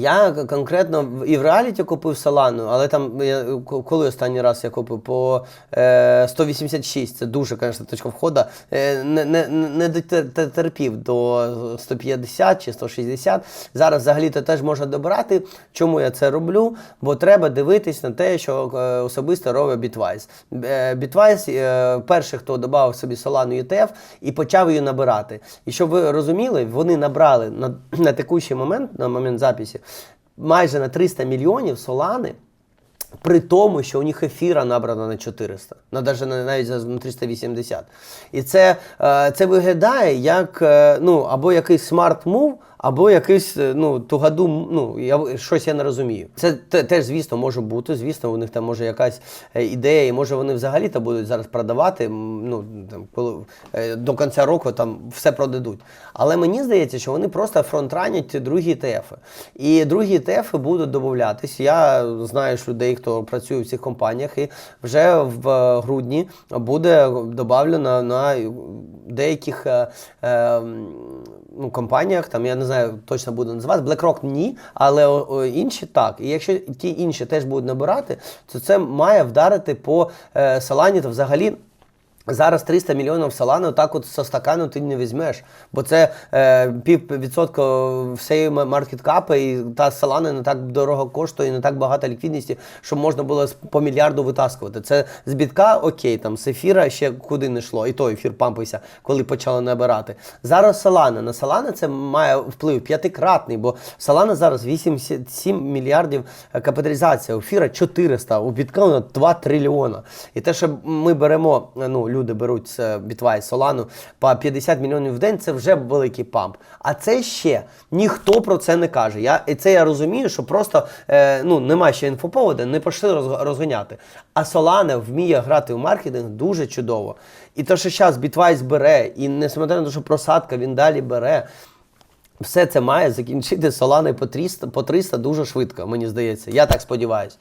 Я конкретно і в реаліті купив Solana, але там я, коли останній раз я купив по е, 186, це дуже, звісно, точка входу. Е, не, не, не терпів до 150 чи 160. Зараз взагалі то теж можна добирати. Чому я це роблю? Бо треба дивитись на те, що е, особисто робить Bitwise. Е, Bitwise е, перший, хто додав собі Solana ETF і почав її набирати. І щоб ви розуміли, вони набрали на, на текущий момент, на момент записі, майже на 300 мільйонів Солани. При тому, що у них ефіра набрано на 400, на навіть на навіть на 380. І це, е, це виглядає як е, ну, або якийсь смарт-мув, або якийсь е, ну, тугаду, ну, я, щось я не розумію. Це теж, звісно, може бути. Звісно, у них там може якась е, ідея, і може вони взагалі то будуть зараз продавати. Ну, там, коли, е, до кінця року там все продадуть. Але мені здається, що вони просто фронтранять другі ETF. І другі ETF будуть додатись. Я знаю ж людей, хто працює в цих компаніях, і вже в грудні буде додавлено на деяких е, ну, компаніях, там я не знаю, точно буду називати. BlackRock ні, але о, о, інші так. І якщо ті інші теж будуть набирати, то це має вдарити по е, Солані та взагалі. Зараз 300 мільйонів салану так от со стакану ти не візьмеш, бо це е, пів відсотка всієї маркеткапи, і та салана не так дорого коштує, і не так багато ліквідності, щоб можна було по мільярду витаскувати. Це з бітка окей, там з ефіра ще куди не йшло, і то ефір пампився, коли почали набирати. Зараз салана. На салана це має вплив п'ятикратний, бо салана зараз 87 мільярдів е, капіталізація, ефіра 400, у біткоїна 2 трильйона. І те, що ми беремо, е, ну, люди беруть з Bitwise, Solana по 50 мільйонів в день, це вже великий памп. А це ще ніхто про це не каже. Я, і це я розумію, що просто е, ну, немає ще інфоповоду, не пішли роз- розганяти. А Solana вміє грати в маркетинг дуже чудово. І те, що зараз Bitwise бере, і несмотря на те, що просадка він далі бере. Все це має закінчити Solana по 300, по 300 дуже швидко, мені здається. Я так сподіваюся.